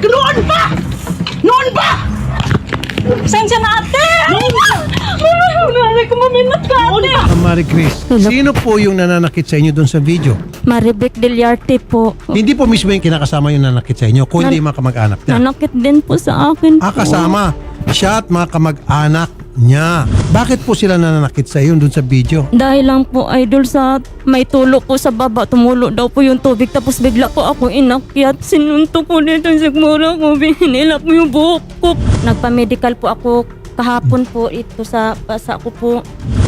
Noon pa! Noon pa! Sensya na ate! Mami ko maminat ka ate! Ma'am Marie Chris, sino po yung nananakit sa inyo doon sa video? Maribek Deliarte po. Hindi po mismo yung kinakasama yung nanakit sa inyo, kundi yung mga kamag-anak niya. Nanakit din po sa akin po. Ah, kasama. Siya at mga kamag-anak niya. Bakit po sila nananakit sa iyo doon sa video? Dahil lang po idol sa may tulo po sa baba, tumulo daw po yung tubig tapos bigla po ako inakyat. Sinunto po dito sa mura ko, binila po yung buhok ko. Nagpa-medical po ako kahapon po ito sa pasa ko po.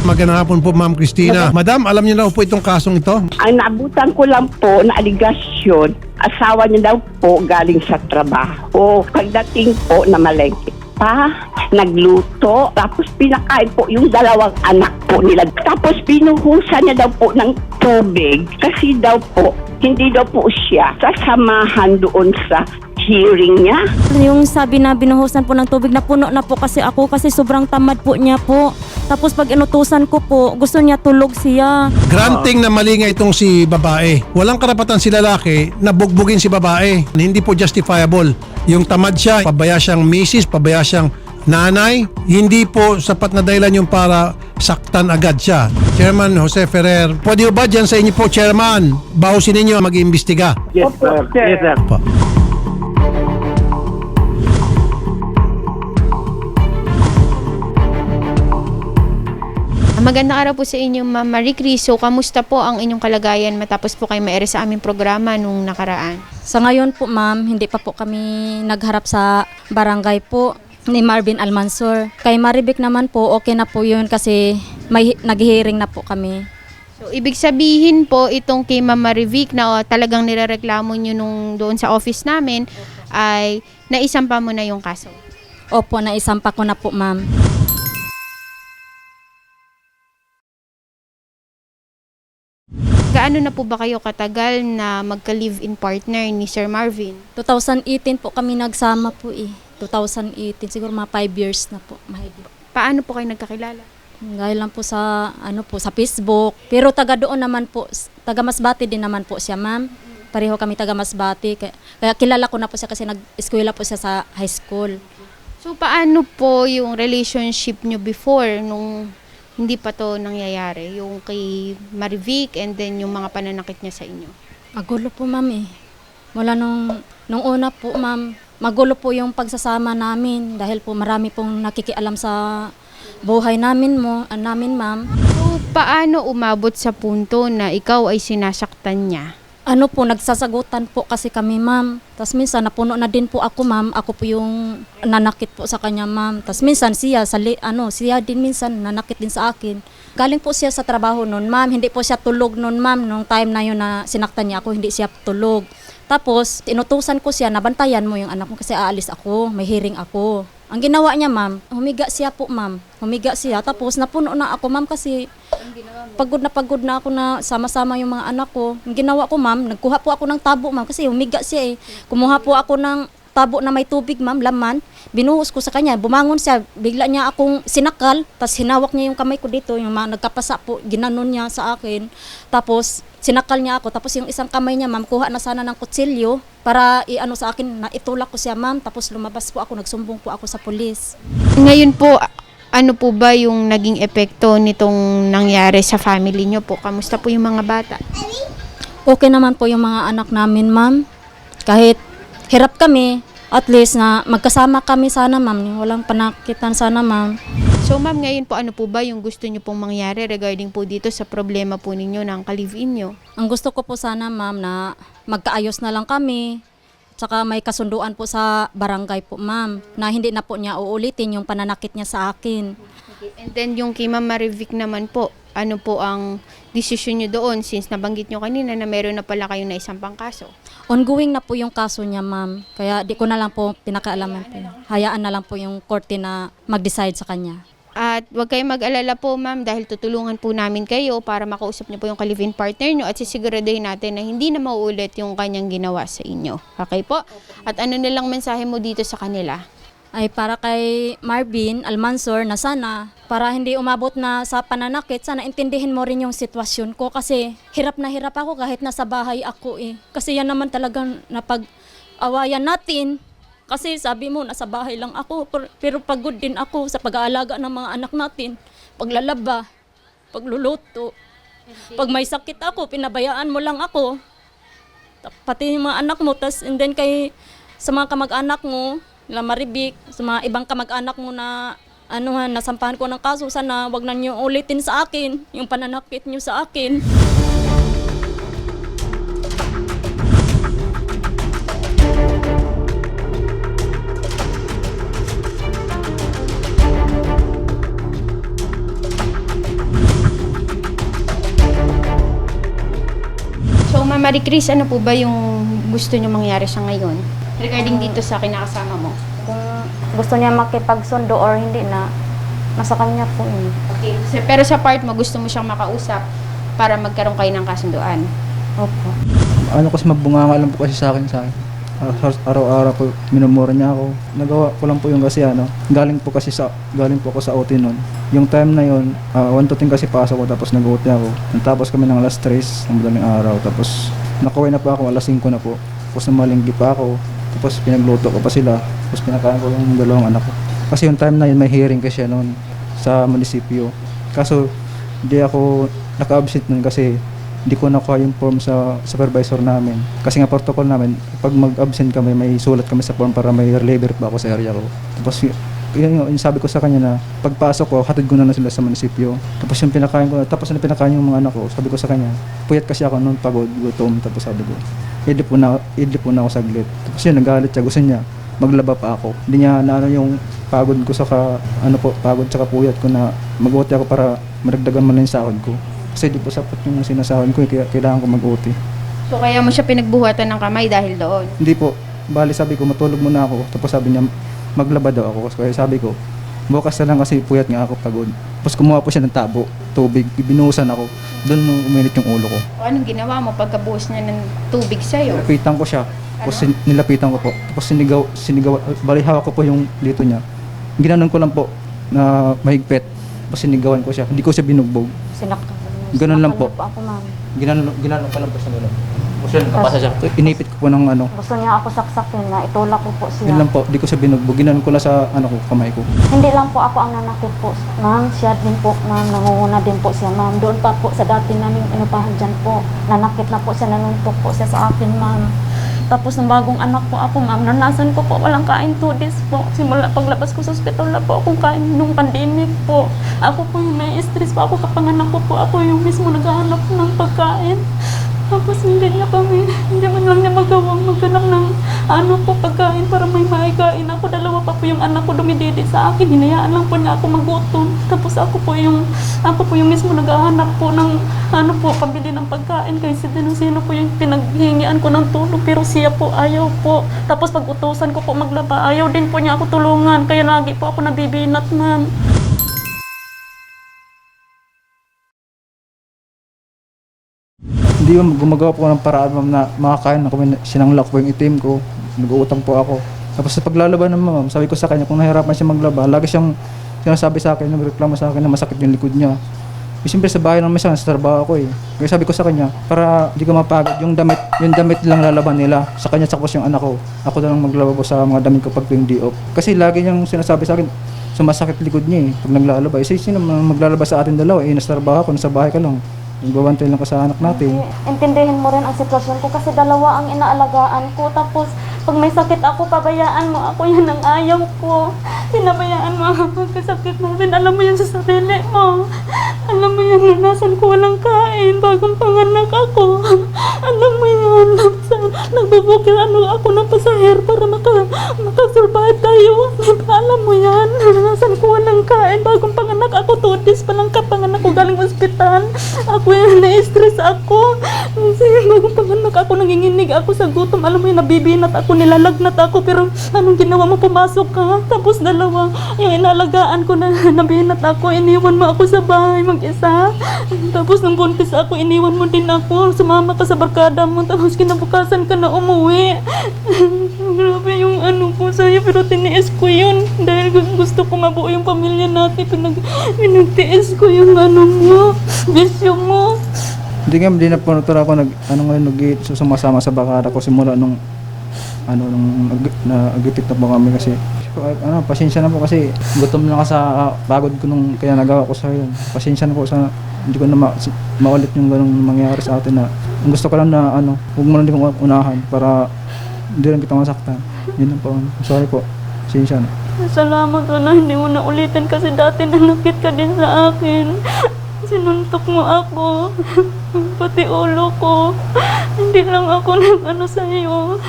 Magandang hapon po, Ma'am Christina. Madam, alam niyo na po itong kasong ito? Ang naabutan ko lang po na aligasyon, asawa niya daw po galing sa trabaho. Pagdating po na malengke pa, nagluto, tapos pinakain po yung dalawang anak po nila. Tapos binuhusan niya daw po ng tubig kasi daw po, hindi daw po siya sasamahan doon sa hearing niya. Yung sabi na binuhusan po ng tubig na puno na po kasi ako kasi sobrang tamad po niya po. Tapos pag inutusan ko po, gusto niya tulog siya. Granting na mali nga itong si babae. Walang karapatan si lalaki na bugbugin si babae. Hindi po justifiable. Yung tamad siya, pabaya siyang misis, pabaya siyang nanay, hindi po sapat na dahilan yung para saktan agad siya. Chairman Jose Ferrer, pwede ba dyan sa inyo po, Chairman, bahusin ninyo mag-iimbestiga? Yes, sir. Yes, sir. Pa. Magandang araw po sa inyo, Ma'am Marie Cris. So, kamusta po ang inyong kalagayan matapos po kayo maere sa aming programa nung nakaraan? Sa ngayon po ma'am, hindi pa po kami nagharap sa barangay po ni Marvin Almansor. Kay Maribek naman po, okay na po yun kasi may nag-hearing na po kami. So, ibig sabihin po, itong kay Ma'am Marivic na oh, talagang nirereklamo nyo nung doon sa office namin, ay naisampa mo na yung kaso. Opo, naisampa ko na po ma'am. Gaano na po ba kayo katagal na magka-live-in partner ni Sir Marvin? 2018 po kami nagsama po eh. 2018, siguro mga 5 years na po. mahigit. Paano po kayo nagkakilala? Dahil lang po sa ano po sa Facebook. Pero taga doon naman po, taga Masbate din naman po siya, ma'am. Pareho kami taga Masbate. Kaya, kaya kilala ko na po siya kasi nag-eskwela po siya sa high school. So, paano po yung relationship nyo before nung hindi pa to nangyayari? Yung kay Marivic and then yung mga pananakit niya sa inyo? Magulo po, ma'am eh. Mula nung, nung una po, ma'am, magulo po yung pagsasama namin dahil po marami pong nakikialam sa buhay namin mo, ah, namin, ma'am. So, paano umabot sa punto na ikaw ay sinasaktan niya? Ano po, nagsasagutan po kasi kami, ma'am. Tapos minsan, napuno na din po ako, ma'am. Ako po yung nanakit po sa kanya, ma'am. Tapos minsan, siya, sa li- ano, siya din minsan, nanakit din sa akin. Galing po siya sa trabaho noon, ma'am. Hindi po siya tulog noon, ma'am. Nung time na yun na sinaktan niya ako, hindi siya tulog. Tapos, inutusan ko siya, nabantayan mo yung anak mo kasi aalis ako, may hearing ako. Ang ginawa niya, ma'am, humiga siya po, ma'am. Humiga siya. Tapos, napuno na ako, ma'am, kasi pagod na pagod na ako na sama-sama yung mga anak ko. Ang ginawa ko, ma'am, nagkuha po ako ng tabo, ma'am, kasi humiga siya eh. Kumuha po ako ng tabo na may tubig, ma'am, laman. Binuhos ko sa kanya. Bumangon siya. Bigla niya akong sinakal. Tapos hinawak niya yung kamay ko dito. Yung mga nagkapasa po, ginanon niya sa akin. Tapos sinakal niya ako. Tapos yung isang kamay niya, ma'am, kuha na sana ng kutsilyo para i-ano sa akin, na itulak ko siya, ma'am. Tapos lumabas po ako, nagsumbong po ako sa pulis. Ngayon po, ano po ba yung naging epekto nitong nangyari sa family niyo po? Kamusta po yung mga bata? Okay naman po yung mga anak namin, ma'am. Kahit hirap kami, at least na magkasama kami sana, ma'am. Walang panakitan sana, ma'am. So ma'am, ngayon po ano po ba yung gusto niyo pong mangyari regarding po dito sa problema po ninyo ng ka-live-in niyo? Ang gusto ko po sana, ma'am, na magkaayos na lang kami. Tsaka may kasunduan po sa barangay po, ma'am, na hindi na po niya uulitin yung pananakit niya sa akin. And then yung kay Ma'am Marivic naman po, ano po ang desisyon niyo doon since nabanggit niyo kanina na meron na pala kayong naisampang kaso? Ongoing na po yung kaso niya, ma'am. Kaya di ko na lang po pinakaalaman po. Hayaan na lang po yung korte na mag-decide sa kanya. At huwag kayong mag-alala po ma'am dahil tutulungan po namin kayo para makausap niyo po yung ka-live-in partner niyo at sisiguraduhin natin na hindi na mauulit yung kanyang ginawa sa inyo. Okay po? At ano na lang mensahe mo dito sa kanila? Ay para kay Marvin Almansor na sana para hindi umabot na sa pananakit, sana intindihin mo rin yung sitwasyon ko kasi hirap na hirap ako kahit nasa bahay ako eh. Kasi yan naman talagang napag-awayan natin Kasi sabi mo, nasa bahay lang ako, per- pero pagod din ako sa pag-aalaga ng mga anak natin. Paglalaba, pagluluto. Pag may sakit ako, pinabayaan mo lang ako. Pati yung mga anak mo, tas and then kay sa mga kamag-anak mo, nila Maribik, sa mga ibang kamag-anak mo na ano ha, nasampahan ko ng kaso, sana wag na niyo ulitin sa akin, yung pananakit niyo sa akin. Ma'am Marie Chris, ano po ba yung gusto niyo mangyari sa ngayon? Regarding dito sa kinakasama mo. Gusto niya makipagsundo or hindi na, nasa kanya po yun. Okay. Pero sa part mo, gusto mo siyang makausap para magkaroon kayo ng kasunduan. Opo. ano kasi mabunganga lang po kasi sa akin sa akin. Ar- Araw-araw po minumura niya ako. Nagawa ko lang po yung kasi ano, galing po kasi sa galing po ako sa OT noon. Yung time na yon, uh, 1 to 10 kasi pasok ko tapos nag-OT ako. Tapos kami ng alas 3 ng madaling araw tapos nakauwi na po ako alas 5 na po. Tapos namalinggi pa ako. Tapos pinagluto ko pa sila. Tapos pinakain ko yung dalawang anak ko. Kasi yung time na yun may hearing kasi noon sa munisipyo. Kaso hindi ako naka-absent nun kasi hindi ko nakuha yung form sa supervisor namin. Kasi nga protocol namin, pag mag-absent kami, may sulat kami sa form para may reliever pa ako sa area ko. Tapos yun yung sabi ko sa kanya na pagpasok ko, hatid ko na na sila sa munisipyo. Tapos yung pinakain ko, tapos yung pinakain yung mga anak ko, sabi ko sa kanya, puyat kasi ako noon, pagod, gutom, tapos sabi ko, idli po na, idli po na ako saglit. Tapos yun, nagalit siya, gusto niya, maglaba pa ako. Hindi niya na ano yung pagod ko sa ka, ano po, pagod sa puyat ko na mag-OT ako para maragdagan man lang yung sahod ko. Kasi di po sapat yung sinasahod ko, eh, kaya kailangan ko mag-OT. So, kaya mo siya pinagbuhatan ng kamay dahil doon. Hindi po, bali sabi ko, matulog muna ako. Tapos sabi niya, maglaba daw ako. Kaya sabi ko, bukas na lang kasi puyat nga ako pagod. Tapos kumuha po siya ng tabo, tubig, binuhusan ako. Doon nung uminit yung ulo ko. O anong ginawa mo pagkabuhos niya ng tubig sa'yo? Nilapitan ko siya. Tapos sin- nilapitan ko po. Tapos sinigaw, sinigaw, bali hawak ko po yung dito niya. Ginanon ko lang po na mahigpit. Tapos sinigawan ko siya. Hindi ko siya binugbog. Sinaktan. Ganun lang po. ako, ma'am. Ginanon, ginanon ko lang po sa gano'n. Yun, nakapasa siya. Inipit ko po ng ano, Gusto niya ako saksakin na itulak ko po siya. Yun lang po, di ko siya binugbog. Ginanon ko lang sa ano ko, kamay ko. Hindi lang po ako ang nanakit po, ma'am. Siya din po, ma'am. Nangunguna din po siya, ma'am. Doon pa po sa dati namin inupahan dyan po. Nanakit na po siya, nanuntok po siya sa akin, ma'am. Tapos ng bagong anak po ako, ma'am, nanasan ko po walang kain two days po. Simula paglabas ko sa ospital na po akong kain nung pandemic po. Ako po yung nai-stress po ako kapanganak ko po. Ako yung mismo naghahanap ng pagkain. Tapos hindi niya kami, hindi man lang niya magawang maghanap ng ano po pagkain para may maikain ako. Dalawa pa po yung anak ko dumididi sa akin. Hinayaan lang po niya ako magutom. Tapos ako po yung, ako po yung mismo naghahanap po ng ano po, pambili ng pagkain. Kaya si sino, sino po yung pinaghingian ko ng tulong. Pero siya po ayaw po. Tapos pag utusan ko po maglaba, ayaw din po niya ako tulungan. Kaya lagi po ako nabibinat, ma'am. Hindi mo gumagawa po ng paraan ma'am na makakain ako. Sinanglak po yung itim ko. Nag-uutang po ako. Tapos sa paglalaban naman ma'am, sabi ko sa kanya kung nahirapan siya maglaba, lagi siyang sinasabi sa akin, nagreklamo sa akin na masakit yung likod niya. Eh, siyempre sa bahay naman siya, sa trabaho ako eh. Kaya sabi ko sa kanya, para di ka mapagod, yung damit, yung damit lang lalaban nila. Sa kanya, tapos yung anak ko. Ako na lang maglaba po sa mga damit ko pag tuwing di off. Kasi lagi niyang sinasabi sa akin, sumasakit likod niya eh, pag naglalaba. Eh, sino maglalaba sa atin dalawa? Eh, nasa trabaho ako, nasa bahay ka lang. Nagbabantay lang ka sa anak natin. Intindihin mo rin ang sitwasyon ko kasi dalawa ang inaalagaan ko. Tapos, pag may sakit ako, pabayaan mo ako. Yan ang ayaw ko. Pinabayaan mo ako pagkasakit namin. Alam mo yan sa sarili mo. Alam mo yan, nanasan ko walang kain bagong panganak ako. Alam mo yan, nagbubukil ano ako ng pasahero para maka, makasurvive tayo. Alam mo yan, nanasan ko walang kain bagong panganak ako. Two days pa lang kapanganak ko galing ospital. Ako yan, na-stress ako. Bagong panganak ako, nanginginig ako sa gutom. Alam mo yan, nabibinat ako, nilalagnat ako. Pero anong ginawa mo, pumasok ka. Tapos dalawa, yung inalagaan ko na nabinat ako. Iniwan mo ako sa bahay mag-isa. Tapos nung buntis ako, iniwan mo din ako. Sumama ka sa barkada mo. Tapos kinabukasan ka na umuwi. Grabe yung ano ko sa'yo. Pero tiniis ko yun. Dahil gu- gusto ko mabuo yung pamilya natin. Pinag, pinagtiis ko yung ano mo. Bisyo mo. Hindi nga, hindi na po natural ako nag, ano ngayon, nag sumasama sa bakara ko simula nung ano nung nag- na-agipit na po kami kasi ano, pasensya na po kasi gutom na ka sa ah, pagod ko nung kaya nagawa ko sa yun. Pasensya na po sa hindi ko na ma- maulit yung ganung mangyayari sa atin na ang gusto ko lang na ano, huwag mo lang din kong unahan para hindi rin kita masaktan. Yun lang po. Sorry po. Pasensya na. Salamat na hindi mo na ulitin kasi dati nanakit ka din sa akin. Sinuntok mo ako. Pati ulo ko. Hindi lang ako nag-ano sa'yo.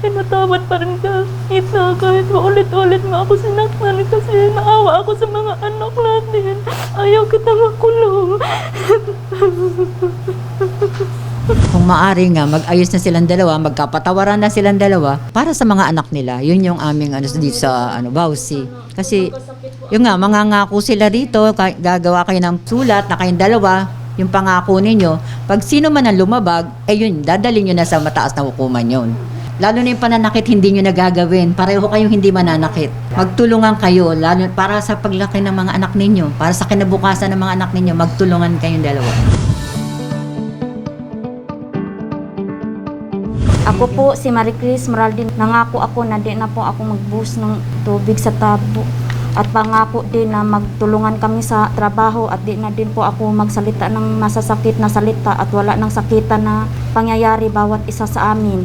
Pinatawad pa rin ka kita kahit ulit-ulit mo ako sinaktan kasi naawa ako sa mga anak natin. Ayaw kita makulong. Kung maari nga, mag-ayos na silang dalawa, magkapatawaran na silang dalawa para sa mga anak nila. Yun yung aming ano dito sa ano, Bausi. Kasi, yung nga, mangangako sila rito, gagawa kayo ng sulat na kayong dalawa, yung pangako ninyo. Pag sino man ang lumabag, eh yun, dadalhin nyo na sa mataas na hukuman yun. Lalo na yung pananakit, hindi nyo nagagawin. Pareho kayong hindi mananakit. Magtulungan kayo, lalo para sa paglaki ng mga anak ninyo, para sa kinabukasan ng mga anak ninyo, magtulungan kayong dalawa. Ako po si Marie Chris Moraldin. Nangako ako na di na po ako magbuhos ng tubig sa tabo. At pangako din na magtulungan kami sa trabaho at di na din po ako magsalita ng masasakit na salita at wala nang sakitan na pangyayari bawat isa sa amin.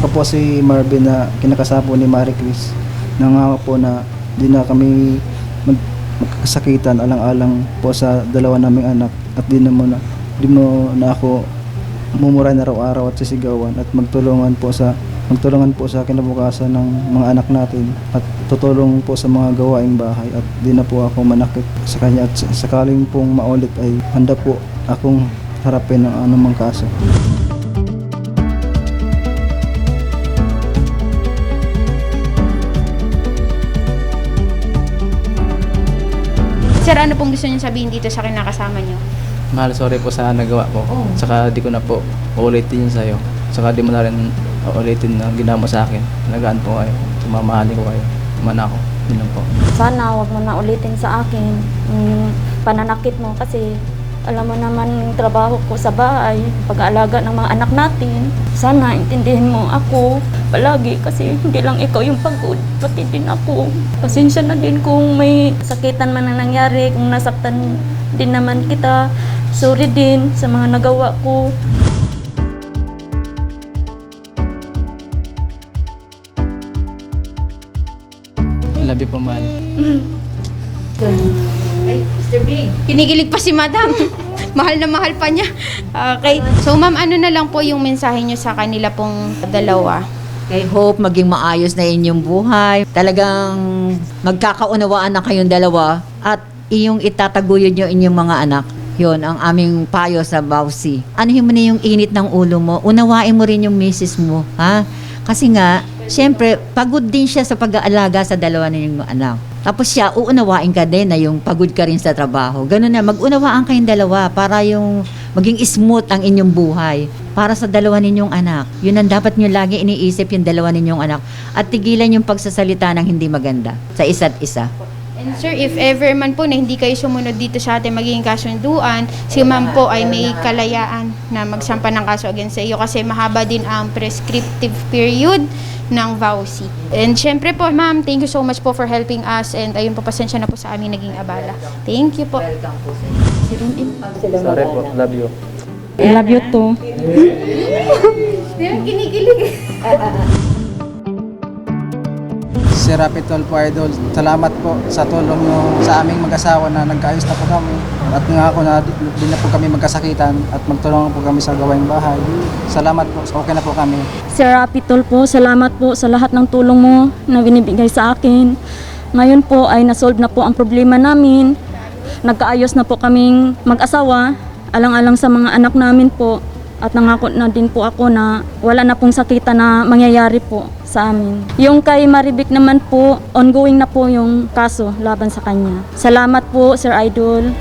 Ako po si Marvin na kinakasapo ni Marie Chris. Nangako po na di na kami mag magkasakitan alang-alang po sa dalawa naming anak at di na mo na di mo na ako mumura na araw-araw at sisigawan at magtulungan po sa magtulungan po sa kinabukasan ng mga anak natin at tutulong po sa mga gawaing bahay at di na po ako manakit sa kanya at sakaling pong maulit ay handa po akong harapin ng anumang kaso. Sir, ano pong gusto niyo sabihin dito sa kinakasama niyo? Mahal, sorry po sa nagawa ko. Saka di ko na po uulitin yun sa'yo. Saka di mo na rin uulitin na ginawa mo sa akin. Nagaan po kayo. Mamahalin ko kayo. Man ako. Yun lang po. Sana wag mo na ulitin sa akin yung pananakit mo kasi alam mo naman yung trabaho ko sa bahay, pag-aalaga ng mga anak natin. Sana intindihin mo ako palagi kasi hindi lang ikaw yung pagod, pati din ako. Pasensya na din kung may sakitan man na nangyari, kung nasaktan din naman kita. Sorry din sa mga nagawa ko. You po, mahal. Kinikilig pa si Madam. mahal na mahal pa niya. Okay. So, ma'am, ano na lang po yung mensahe niyo sa kanila pong dalawa? Kay Hope, maging maayos na inyong buhay. Talagang magkakaunawaan na kayong dalawa at iyong itataguyod nyo inyong mga anak. Yon ang aming payo sa Bausi. Anuhin mo na yung init ng ulo mo. Unawain mo rin yung misis mo. Ha? Kasi nga, syempre, pagod din siya sa pag-aalaga sa dalawa ninyong anak. Tapos siya, uunawain ka din na yung pagod ka rin sa trabaho. Ganun na, mag-unawaan kayong dalawa para yung maging smooth ang inyong buhay. Para sa dalawa ninyong anak. Yun ang dapat nyo lagi iniisip yung dalawa ninyong anak. At tigilan yung pagsasalita ng hindi maganda sa isa't isa. And sir, if ever man po na hindi kayo sumunod dito sa atin magiging kasunduan, si ma'am po ay may kalayaan na magsampa ng kaso against sa iyo kasi mahaba din ang prescriptive period ng VAUSI. And syempre po, ma'am, thank you so much po for helping us and ayun po, pasensya na po sa aming naging abala. Thank you po. Sorry po. Love you. I love you too. Kinikilig. Si Rapitol po Idol, salamat po sa tulong nyo sa aming mag-asawa na nagkaayos na po kami. At nga ako na di, di na po kami magkasakitan at magtulungan po kami sa gawaing bahay. Salamat po, okay na po kami. Sir Rapitol po, salamat po sa lahat ng tulong mo na binibigay sa akin. Ngayon po ay nasolve na po ang problema namin. Nagkaayos na po kaming mag-asawa, alang-alang sa mga anak namin po. At nangako na din po ako na wala na pong sakita na mangyayari po sa amin. Yung kay Maribik naman po, ongoing na po yung kaso laban sa kanya. Salamat po, Sir Idol.